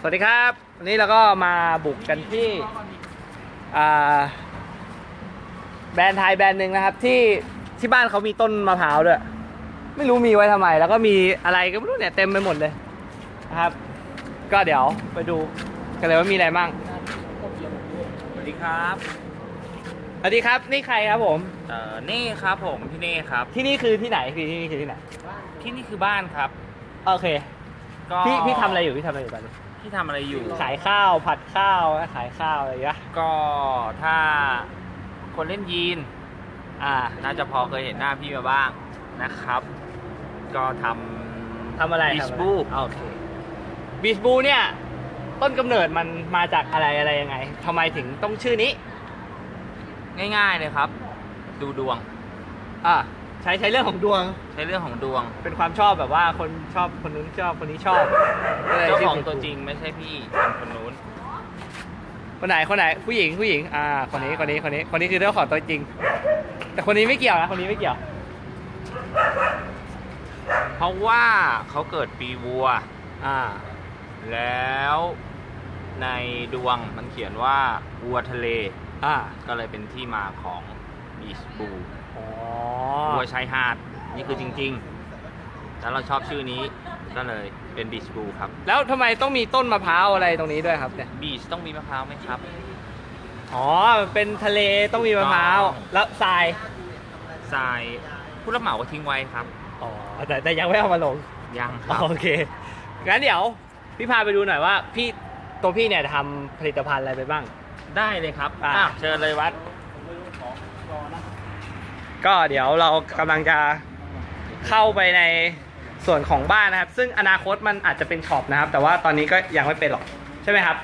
สวัสดีครับ วันนี้เราก็มาบุกกันที่อ่าแบรนด์ไทยแบรนด์หนึ่งนะครับ ที่ที่บ้านเขามีต้นมะพร้าวด้วย ไม่รู้มีไว้ทำไม แล้วก็มีอะไรก็ไม่รู้เนี่ยเต็มไปหมดเลยนะครับ ก็เดี๋ยวไปดูกันเลยว่ามีอะไรบ้างสวัสดีครับสวัสดีครับนี่ใครครับผมเอ่อเน่ครับผมพี่เน่ครับ ที่นี่คือที่ไหนคือที่นี่คือที่ไหนที่นี่คือบ้านครับ โอเค ก็พี่พี่ทำอะไรอยู่พี่ทำอะไรอยู่ตอนนี้ พี่ทำอะไรอยู่ ขายข้าวผัดข้าวขายข้าวอะไรอย่างเงี้ยก็ถ้าคนเล่นยีน อ่าน่าจะพอเคยเห็นหน้าพี่มาบ้างนะครับ ก็ทำ ทำอะไรบิทำสอะไรบูโอเคบีชบูเนี่ยต้นกำเนิดมันมาจากอะไรอะไรยังไงทำไมถึงต้องชื่อนี้ ง่ายๆเลยครับ ดูดวง อ่า ใช้ใช้เรื่องของดวง ใช้เรื่องของดวง เป็นความชอบแบบว่าคนชอบคนนู้นชอบคนนี้ชอบก็ลยเจ้าชื่ของบีชบูตัวจริงไม่ใช่พี่เป็นคนนู้น คนไหนคนไหนผู้หญิงผู้หญิง อ่า คนนี้คนนี้คนนี้คนนี้คือเจ้าของตัวจริง แต่คนนี้ไม่เกี่ยวนะคนนี้ไม่เกี่ยว เพราะว่าเขาเกิดปีวัว อ่า แล้วในดวงมันเขียนว่าวัวทะเล อ่า ก็เลยเป็นที่มาของ บีชบูอ๋อวัวชายหาด นี่คือจริงๆ แล้วเราชอบชื่อนี้ก็เลยเป็นบีชบูครับแล้วทำไมต้องมีต้นมะพร้าวอะไรตรงนี้ด้วยครับเนี่ยบีชต้องมีมะพร้าวไหมครับ อ๋อเป็นทะเลต้องมีมะพร้าวแล้วทรายทรายผู้รับเหมาก็ทิ้งไว้ครับ อ๋อแต่แต่ยังไม่เอามาลงยังครับ โอเคงั้นเดี๋ยวพี่พาไปดูหน่อยว่า พี่ตัวพี่เนี่ยทำผลิตภัณฑ์อะไรไปบ้าง ได้เลยครับอะ อะเชิญเลยวัด ก็เดี๋ยวเรากำลังจะเข้าไปในส่วนของบ้านนะครับ ซึ่งอนาคตมันอาจจะเป็นช็อปนะครับ แต่ว่าตอนนี้ก็ยังไม่เป็นหรอกใช่ไหมครับ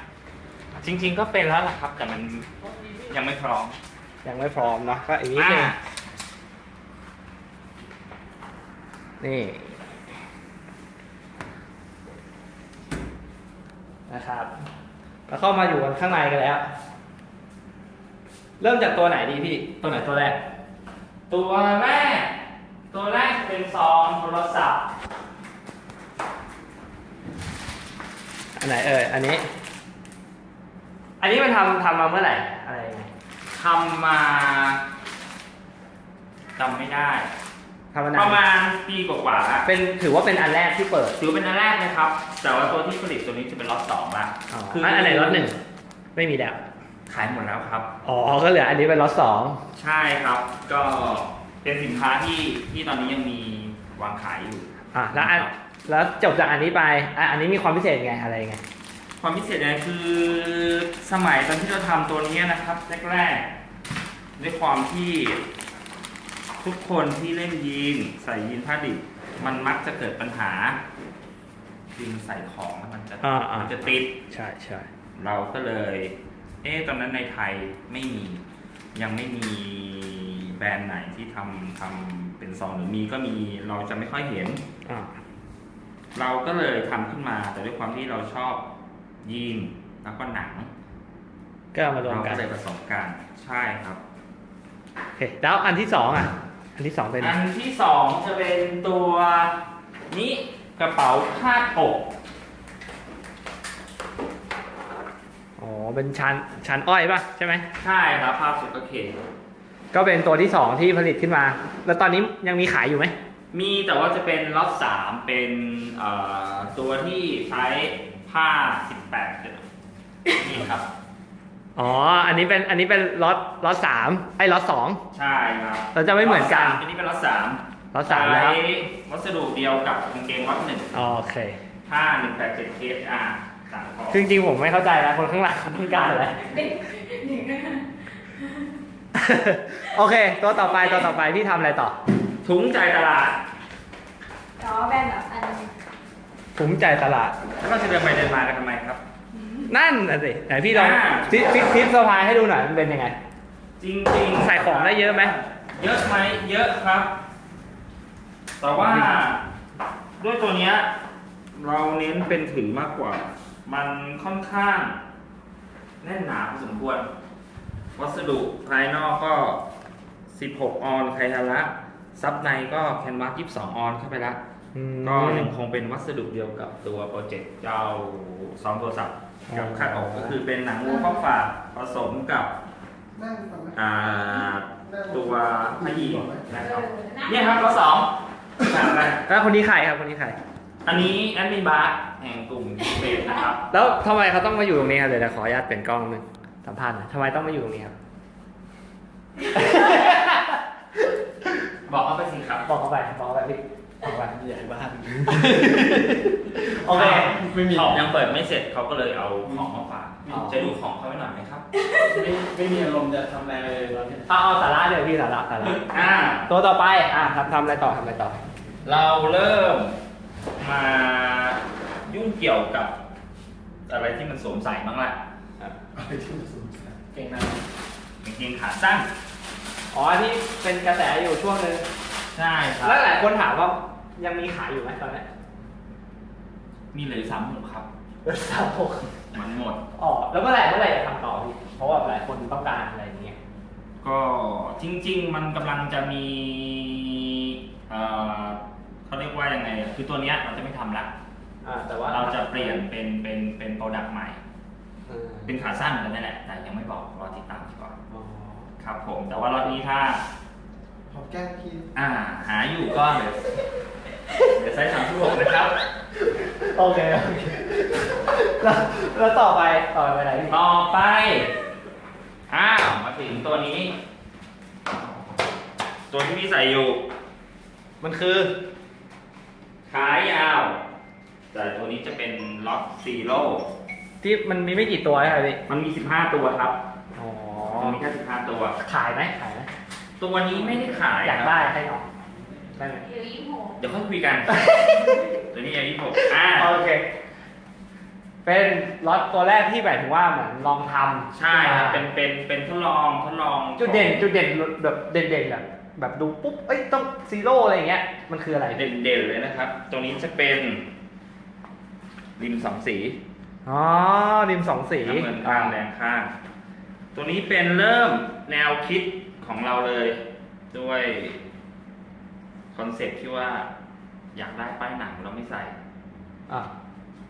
จริง ๆ ก็เป็นแล้วล่ะครับ แต่มันยังไม่พร้อมยังไม่พร้อมเนาะก็อีกนิดนึง อะนี่นะครับแล้วเข้ามาอยู่กันข้างในกันแล้ว เริ่มจากตัวไหนดีพี่ ตัวไหนตัวแรก ตัวแรก ตัวแรกเป็นซองโทรศัพท์ อันไหนเอ่ยอันนี้ อันนี้มันทำทำมาเมื่อไหร่อะไรยังไงทำมาจำไม่ได้ ทำมาปนานระมาณปีกว่าๆแล้วเป็นถือว่าเป็นอันแรกที่เปิดถือเป็นอันแรกนะครับ แต่ว่าตัวที่ผลิตตัวนี้จะเป็นล็อตสองละ อ๋ออันอันไหนล็อตหนึ่งไม่มีแล้ว ขายหมดแล้วครับ อ๋อ ก็เหลืออันนี้เป็นล็อตสองใช่ครับ ก็เป็นสินค้าที่ที่ตอนนี้ยังมีวางขายอยู่อะแล้วอันแล้วจบจากอันนี้ไปอะอันนี้มีความพิเศษไงอะไรยังไง ความพิเศษเนี่ยคือสมัยตอนที่เราทำตัวนี้นะครับแรกๆด้วยความที่ทุกคนที่เล่นยีนใส่ยีนผ้าดิบมันมักจะเกิดปัญหายีนใส่ของแล้วมันจะอ่าอ่ามันจะติด ใช่ใช่เราก็เลย เอ๊ะตอนนั้นในไทยไม่มี ยังไม่มีแบรนด์ไหนที่ทำทำเป็นซองหรือมีก็มีเราจะไม่ค่อยเห็น อ่าเราก็เลยทำขึ้นมา แต่ด้วยความที่เราชอบยีนแล้วก็หนังก็เอามารวมเรากัก็นเลยผสมกันใช่ครับ โอเคแล้วอันที่สองอะ อันที่สองเป็นอันที่สองจะเป็นตัวนี้กระเป๋าคาดอก อ๋อ เป็นชั้นชั้นอ้อยป่ะใช่ไหม ใช่ครับภาพสุดเค ก็เป็นตัวที่สองที่ผลิตขึ้นมา แล้วตอนนี้ยังมีขายอยู่ไหม มีแต่ว่าจะเป็นล็อตสามเป็นเอ่อตัวที่ใช้ผ้า 18เดือนนี่ครับ อ๋อ อันนี้เป็นอันนี้เป็นล็อตล็อตสามไอ้ล็อตสองใช่ครับเราจะไม่เหมือนกันล็ตสอันนี้เป็นล็อตสามล็อตสามนะครับใช้วัสดุเดียวกับกางเกงล็อตหนึ่งโอเคผ้า 187 KSR สามข้อ คือจริงๆผมไม่เข้าใจนะคนข้างหลังเขาต้องการอะไรเด็กเด็กโอเค ตัวต่อไปตัวต่อไปพี่ทำอะไรต่อ ถุงใจตลาดอ๋อแบนแบบอันภูมิใจตลาด แล้วเราจะเดินไปเดินมากันทำไมครับ นั่นน่ะสิไหนพี่ลองอ่าพี่พี่พี่สะพายให้ดูหน่อยมันเป็นยังไง จริงๆใส่ของได้เยอะไหม เยอะไหมเยอะครับ แต่ว่าด้วยตัวเนี้ยเราเน้นเป็นถือมากกว่า มันค่อนข้างแน่นหนาพอสมควร วัสดุภายนอกก็ 16 ออนไคฮาระซับในก็แคนวาส22 ออนเข้าไปละอืมก็ยังคงเป็นวัสดุเดียวกับตัวโปรเจกต์เจ้าซ้อมโทรศัพท์กับอ๋อคาดออกก็คือเป็นหนังวัวข้าวฝากผสมกับนั่งฟังไหมอ่านั่งตัวพยีก่อนไหมนะครับเออนะเนี่ยครับรถสองอะไรแล้วคนนี้ใครครับคนนี้ใครอันนี้แอดมินบาร์ แห่งกลุ่มเฟสนะครับ แล้วทำไมเขาต้องมาอยู่ตรงนี้ครับเดี๋ยวจะขออนุญาตเปลี่ยนกล้องนึงสัมภาษณ์หน่อยทำไมต้องมาอยู่ตรงนี้ครับบอกเขาไปสิครับ บอกเขาไปบอกเขาไปพี่บอกเขาไปใหญ่บ้านโอเคไม่มีของยังเปิดไม่เสร็จเขาก็เลยเอาของมาฝากอ๋อจะดูของเขาไว้หน่อยไหมครับ ไม่ไม่มีอารมณ์จะทำอะไรเลยตอนนี้เอาเอาสาระเดี๋ยวพี่สาระสาระอ่าตัวต่อไปอะทำทำอะไรต่อทำอะไรต่อ เราเริ่มมา ยุ่งเกี่ยวกับ อะไรที่มันสวมใส่บ้างละอะไรที่มันสงสัยเกงในกางเกงขาสั้นอ๋อที่เป็นกระแสอยู่ช่วงนึงใช่ครับแล้วหลายคนถามว่ายังมีขายอยู่ไหมตอนนี้มีเหลือสามหมวกครับสามหกมันหมดอ๋อแล้วเมื่อไหร่เมื่อไหร่จะทำต่อพี่เพราะว่าหลายคนต้องการอะไรอย่างเงี้ยก็จริง ๆ มันกำลังจะมีเอ่อเขาเรียกว่ายังไงอะคือตัวเนี้ยเราจะไม่ทำละอ่า แต่ว่าเราจะเปลี่ยนเป็นเป็นเป็นโปรดักต์ใหม่เออเป็นขาสั้นกันนั่นแหละ แต่ยังไม่บอกรอติดตามก่อนอ๋อครับผม แต่ว่ารอบนี้ถ้าหอมแก้มพี่อ่า หาอยู่ก็เดี๋ยวเดี๋ยวใช้สามที่หกนะครับ โอเคโอเคแล้วแล้วต่อไปต่อไปไหนพี่ต่อไป อ้าว มาถึงตัวนี้ ตัวที่พี่ใส่อยู่ มันคือ ขายาว แต่ตัวนี้จะเป็นล็อกซีโร่ที่มันมีไม่กี่ตัวใช่ไหมพี่มันมี 15 ตัวครับอ๋อมันมีแค่15 ตัว ขายไหมขายไหมตัวนี้ไม่ได้ขายอยากครับได้ให้หน่อยได้ไหมเดี๋ยวยี่หกเดี๋ยวค่อยคุยกัน ตัวนี้อายุผมอ่าโอเค เป็นล็อตตัวแรกที่หมายถึงว่าเหมือนลองทำใช่ครับขึ้เป็นนเป็นเป็นทดลองทดลอง จุดเด่นจุดเด่นแบบเด่นๆแบบแบบดูปุ๊บเอ้ยต้องซีโร่อะไรอย่างเงี้ยมันคืออะไรเด่นเด่นๆเลยนะครับตัวนี้จะเป็น ริมสองสีอ๋อริมสองสีน้ำเงินข้างแดงข้าง ตัวนี้เป็นเริ่มแนวคิดของเราเลย ด้วยคอนเซ็ปต์ที่ว่าอยากได้ป้ายหนังเราไม่ใส่อะ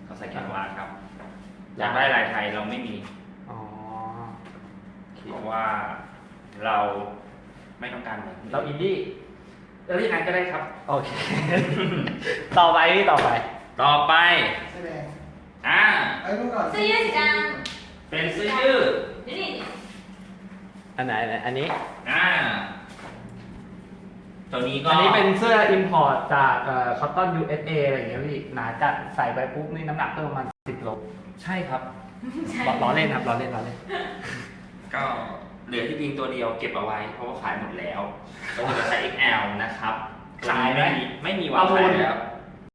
เราใส่แคนวาสครับ อยากได้ลายไทยเราไม่มีอ๋อเพราะว่าเราไม่ต้องการแบบนี้เราอินดี้เราเรียกงานก็ได้ครับ โอเค ต่อไปพี่ต่อไป ต่อไปแสดงอ่า ไอ้นู่นก่อนเสื้อยืดสีด เป็นเสื้อยืดำเดี๋ยวนี่อันไหนอันไหนอันนี้ อ่า ตัวนี้ก็อันนี้เป็นเสื้อ import จากเอ่อ cotton USA อะไรอย่างเงี้ยพี่หนาจัดใส่ไปปุ๊บนี่น้ำหนักเพิ่มประมาณ10โลใช่ครับล้อล้อเล่นครับล้อเล่นล้อเล่น ก็เหลือที่จริงตัวเดียวเก็บเอาไว้ เพราะว่าขายหมดแล้วตัวนี้จะใช้ XL นะครับขายไหมไม่มีไม่มีวางขายแล้ว